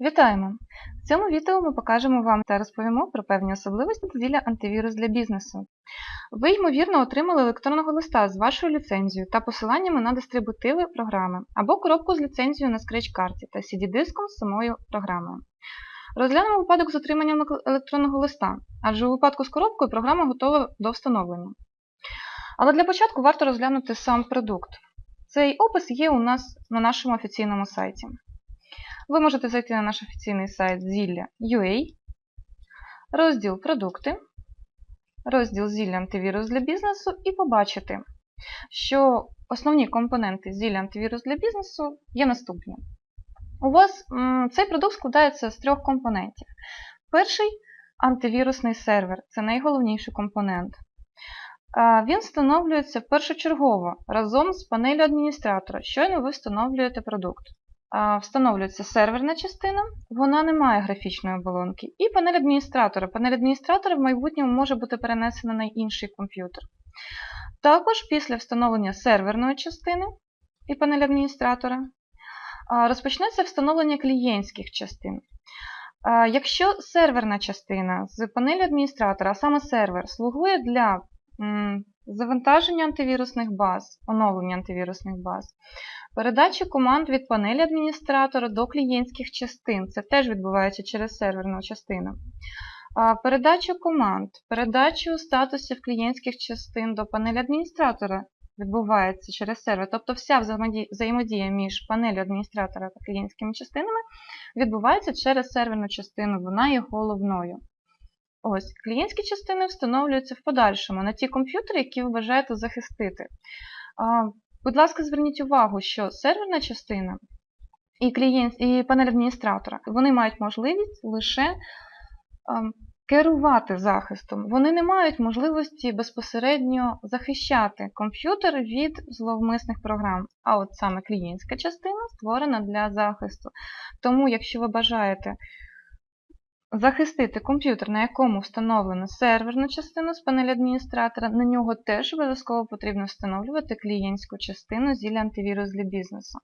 Вітаємо! В цьому відео ми покажемо вам та розповімо про певні особливості поділля антивірус для бізнесу. Ви, ймовірно, отримали електронного листа з вашою ліцензією та посиланнями на дистрибутиви програми або коробку з ліцензією на скреч-карті та CD-диском з самою програмою. Розглянемо випадок з отриманням електронного листа, адже у випадку з коробкою програма готова до встановлення. Але для початку варто розглянути сам продукт. Цей опис є у нас на нашому офіційному сайті. Ви можете зайти на наш офіційний сайт Зілля.ua, розділ Продукти, розділ Зілля антивірус для бізнесу і побачити, що основні компоненти Зілля антивірус для бізнесу є наступні. У вас цей продукт складається з трьох компонентів. Перший антивірусний сервер це найголовніший компонент. Він встановлюється першочергово разом з панелью адміністратора, щойно ви встановлюєте продукт. Встановлюється серверна частина, вона не має графічної оболонки. І панель адміністратора. Панель адміністратора в майбутньому може бути перенесена на інший комп'ютер. Також після встановлення серверної частини і панель адміністратора розпочнеться встановлення клієнтських частин. Якщо серверна частина з панелі адміністратора, а саме сервер, слугує для завантаження антивірусних баз, оновлення антивірусних баз, передачі команд від панелі адміністратора до клієнтських частин, це теж відбувається через серверну частину. А, Передачу команд, передачу статусів клієнтських частин до панелі адміністратора відбувається через сервер. Тобто вся взаємодія між панелью адміністратора та клієнтськими частинами відбувається через серверну частину, вона є головною. Ось, клієнтські частини встановлюються в подальшому на ті комп'ютери, які ви бажаєте захистити. Будь ласка, зверніть увагу, що серверна частина і, клієнт, і панель адміністратора вони мають можливість лише керувати захистом. Вони не мають можливості безпосередньо захищати комп'ютер від зловмисних програм. А от саме клієнтська частина створена для захисту. Тому, якщо ви бажаєте захистити комп'ютер, на якому встановлено серверну частину з панелі адміністратора, на нього теж обов'язково потрібно встановлювати клієнтську частину зілля антивірус для бізнесу.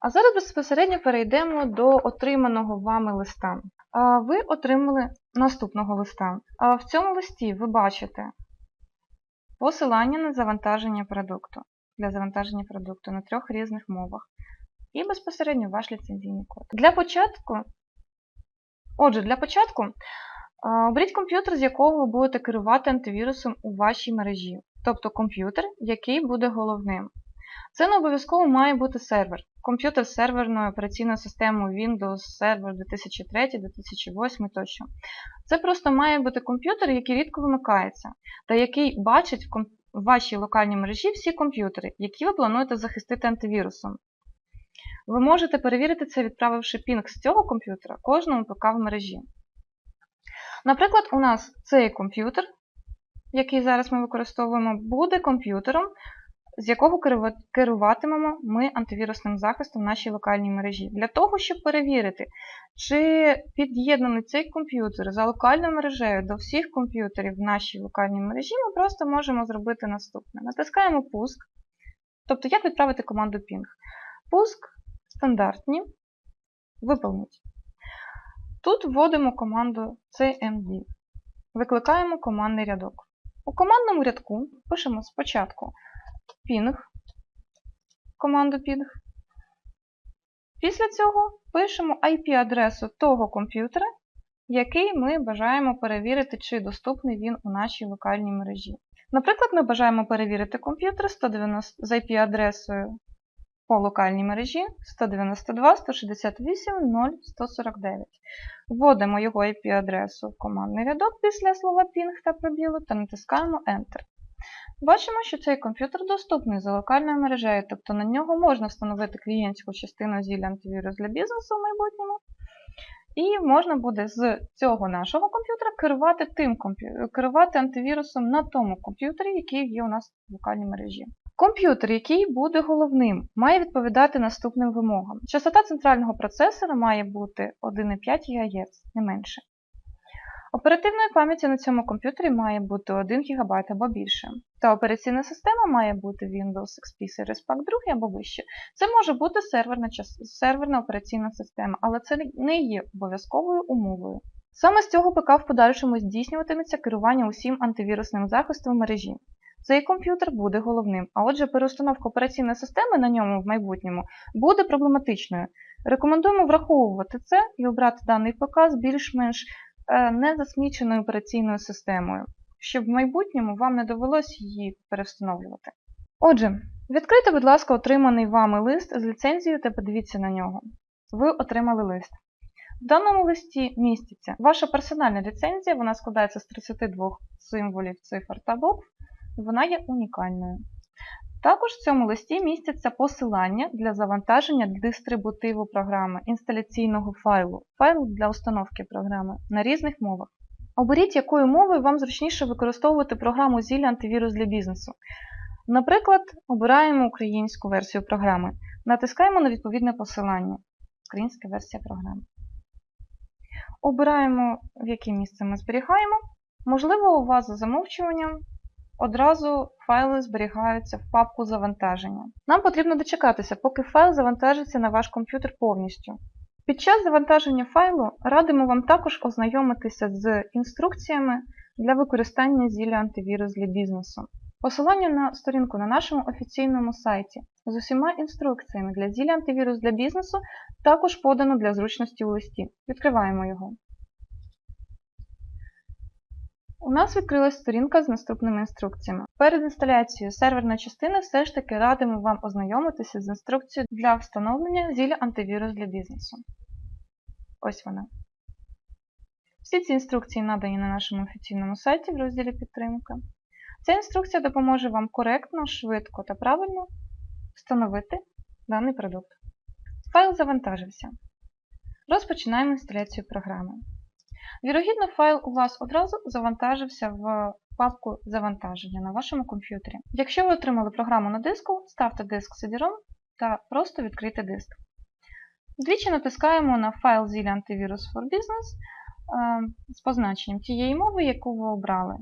А зараз безпосередньо перейдемо до отриманого вами листа. Ви отримали наступного листа. В цьому листі ви бачите посилання на завантаження продукту для завантаження продукту на трьох різних мовах і безпосередньо ваш ліцензійний код. Для початку Отже, для початку оберіть комп'ютер, з якого ви будете керувати антивірусом у вашій мережі, тобто комп'ютер, який буде головним. Це не обов'язково має бути сервер. Комп'ютер з серверною операційною системою Windows Server 2003, 2008 тощо. Це просто має бути комп'ютер, який рідко вимикається, та який бачить в вашій локальній мережі всі комп'ютери, які ви плануєте захистити антивірусом. Ви можете перевірити це, відправивши пінг з цього комп'ютера кожному ПК в мережі. Наприклад, у нас цей комп'ютер, який зараз ми використовуємо, буде комп'ютером, з якого керуватимемо ми антивірусним захистом в нашій локальній мережі. Для того, щоб перевірити, чи під'єднаний цей комп'ютер за локальною мережею до всіх комп'ютерів в нашій локальній мережі, ми просто можемо зробити наступне. Натискаємо пуск, тобто як відправити команду ping. Пуск стандартні, виповніть. Тут вводимо команду cmd. Викликаємо командний рядок. У командному рядку пишемо спочатку ping, команду ping. Після цього пишемо IP-адресу того комп'ютера, який ми бажаємо перевірити, чи доступний він у нашій локальній мережі. Наприклад, ми бажаємо перевірити комп'ютер 190 з IP-адресою по локальній мережі 192.168.0.149. Вводимо його IP-адресу в командний рядок після слова ping та пробілу та натискаємо Enter. Бачимо, що цей комп'ютер доступний за локальною мережею, тобто на нього можна встановити клієнтську частину зілля антивірус для бізнесу в майбутньому. І можна буде з цього нашого комп'ютера керувати тим керувати антивірусом на тому комп'ютері, який є у нас в локальній мережі. Комп'ютер, який буде головним, має відповідати наступним вимогам. Частота центрального процесора має бути 1,5 ГГц, не менше. Оперативної пам'яті на цьому комп'ютері має бути 1 ГБ або більше. Та операційна система має бути Windows XP Series Pack 2 або вище. Це може бути серверна, серверна операційна система, але це не є обов'язковою умовою. Саме з цього ПК в подальшому здійснюватиметься керування усім антивірусним захистом мережі. Цей комп'ютер буде головним, а отже, переустановка операційної системи на ньому в майбутньому буде проблематичною. Рекомендуємо враховувати це і обрати даний ПК з більш-менш е, незасміченою операційною системою, щоб в майбутньому вам не довелось її перевстановлювати. Отже, відкрийте, будь ласка, отриманий вами лист з ліцензією та подивіться на нього. Ви отримали лист. В даному листі міститься ваша персональна ліцензія, вона складається з 32 символів, цифр та букв, вона є унікальною. Також в цьому листі містяться посилання для завантаження дистрибутиву програми, інсталяційного файлу, файлу для установки програми на різних мовах. Оберіть, якою мовою вам зручніше використовувати програму Зілля антивірус для бізнесу. Наприклад, обираємо українську версію програми, натискаємо на відповідне посилання. Українська версія програми. Обираємо, в яке місце ми зберігаємо. Можливо, у вас за замовчуванням одразу файли зберігаються в папку завантаження. Нам потрібно дочекатися, поки файл завантажиться на ваш комп'ютер повністю. Під час завантаження файлу радимо вам також ознайомитися з інструкціями для використання зілля антивірус для бізнесу. Посилання на сторінку на нашому офіційному сайті з усіма інструкціями для зілля антивірус для бізнесу також подано для зручності у листі. Відкриваємо його. У нас відкрилась сторінка з наступними інструкціями. Перед інсталяцією серверної частини все ж таки радимо вам ознайомитися з інструкцією для встановлення зілля антивірус для бізнесу. Ось вона. Всі ці інструкції надані на нашому офіційному сайті в розділі Підтримка. Ця інструкція допоможе вам коректно, швидко та правильно встановити даний продукт. Файл завантажився. Розпочинаємо інсталяцію програми. Вірогідно, файл у вас одразу завантажився в папку завантаження на вашому комп'ютері. Якщо ви отримали програму на диску, ставте диск CD-ROM та просто відкрийте диск. Двічі натискаємо на файл Zilli Antivirus for Business е, з позначенням тієї мови, яку ви обрали.